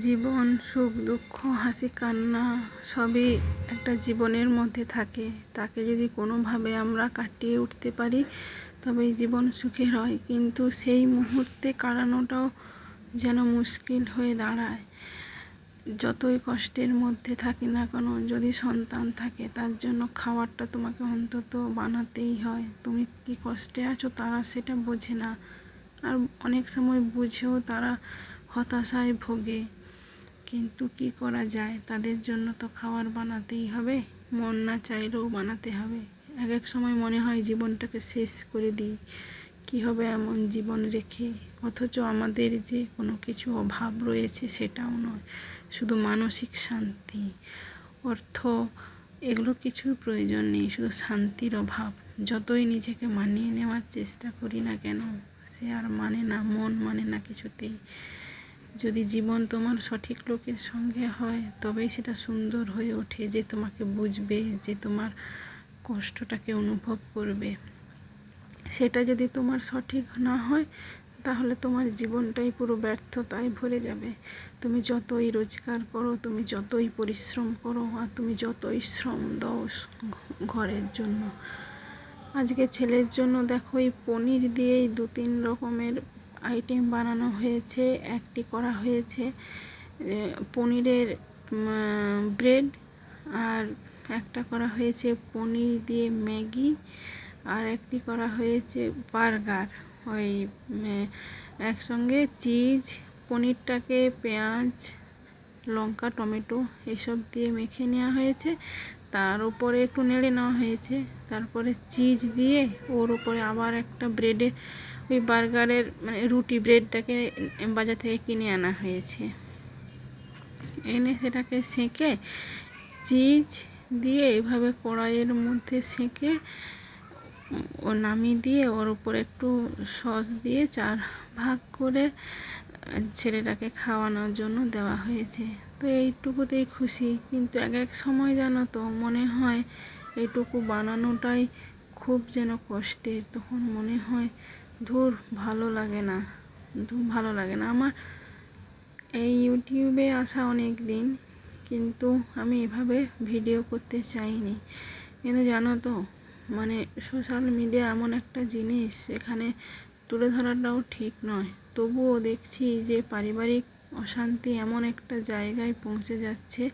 জীবন, সুখ, দুঃখ, হাসি, কান্না সবই একটা জীবনের মধ্যে থাকে। তাকে যদি কোনোভাবে আমরা কাটিয়ে উঠতে পারি তবেই জীবন সুখের হয়। কিন্তু সেই মুহূর্তে কাটানোটাও যেন মুশকিল হয়ে দাঁড়ায়। যতই কষ্টের মধ্যে থাকি না কেন, যদি সন্তান থাকে, তার জন্য খাবারটা তোমাকে অন্তত বানাতেই হয়। তুমি কি কষ্টে আছো তারা সেটা বোঝে না। আর অনেক সময় বুঝেও তারা হতাশায় ভোগে। কিন্তু কি করা যায়? তাদের জন্য তো খাবার বানাতেই হবে। মন না চাইলেও বানাতে হবে। এক এক সময় মনে হয় জীবনটাকে শেষ করে দিই। কী হবে এমন জীবন রেখে? অথচ আমাদের যে কোনো কিছু অভাব রয়েছে সেটাও নয়। শুধু মানসিক শান্তি, অর্থ, এগুলো কিছুর প্রয়োজন নেই। শুধু শান্তির অভাব। যতই নিজেকে মানিয়ে নেওয়ার চেষ্টা করি না কেন, সে আর মানে না, মন মানে না কিছুতেই। যদি জীবন তোমার সঠিক লোকের সঙ্গে হয়, তবেই সেটা সুন্দর হয়ে ওঠে যে তোমাকে বুঝবে, যে তোমার কষ্টটাকে অনুভব করবে। সেটা যদি তোমার সঠিক না হয়, তাহলে তোমার জীবনটাই পুরো ব্যর্থতায় ভরে যাবে। তুমি যতই রোজগার করো, তুমি যতই পরিশ্রম করো, আর তুমি যতই শ্রম দাও ঘরের জন্য। আজকে ছেলের জন্য দেখো, এই পনির দিয়েই দু তিন রকমের আইটেম বানানো হয়েছে, একটি করা হয়েছে পনিরের ব্রেড, আর একটা করা হয়েছে পনির দিয়ে ম্যাগি, আর একটি করা হয়েছে বার্গার। ওই একসঙ্গে চিজ, পনিরটাকে পেঁয়াজ, লঙ্কা, টমেটো এসব দিয়ে মেখে নেওয়া হয়েছে। তার উপরে একটু নেড়ে নেওয়া হয়েছে। তারপরে চিজ দিয়ে ওর উপরে আবার একটা ব্রেডে ওই বার্গারের মানে রুটি ব্রেডটাকে বাজার থেকে কিনে আনা হয়েছে। এনে সেটাকে সেঁকে চিজ দিয়ে এভাবে কড়াইয়ের মধ্যে সেঁকে ও নামিয়ে দিয়ে ওর উপর একটু সস দিয়ে চার ভাগ করে ছেলেটাকে খাওয়ানোর জন্য দেওয়া হয়েছে। তো এইটুকুতেই খুশি, কিন্তু এক এক সময় জানো তো মনে হয় এইটুকু বানানোটাই খুব যেন কষ্টের। তখন মনে হয় ধুর, ভালো লাগে না। ধুর, ভালো লাগে না। আমার এই ইউটিউবে আসা অনেক দিন, কিন্তু আমি এভাবে ভিডিও করতে চাইনি। কিন্তু জানো তো মানে সোশ্যাল মিডিয়া এমন একটা জিনিস, এখানে তুলে ধরাটাও ঠিক নয়। তবুও দেখছি যে পারিবারিক অশান্তি এমন একটা জায়গায় পৌঁছে যাচ্ছে,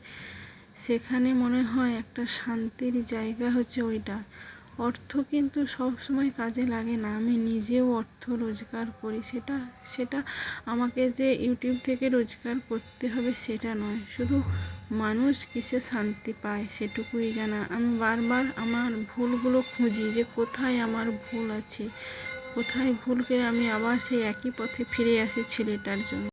সেখানে মনে হয় একটা শান্তির জায়গা হচ্ছে ওইটা। অর্থ কিন্তু সব সময় কাজে লাগে না। আমি নিজেও অর্থ রোজগার করি। সেটা সেটা আমাকে যে ইউটিউব থেকে রোজগার করতে হবে সেটা নয়। শুধু মানুষ কিসে শান্তি পায় সেটুকুই জানা। আমি বারবার আমার ভুলগুলো খুঁজি যে কোথায় আমার ভুল আছে। কোথায় ভুলকে আমি আবার সেই একই পথে ফিরে আসি ছেলেটার জন্য।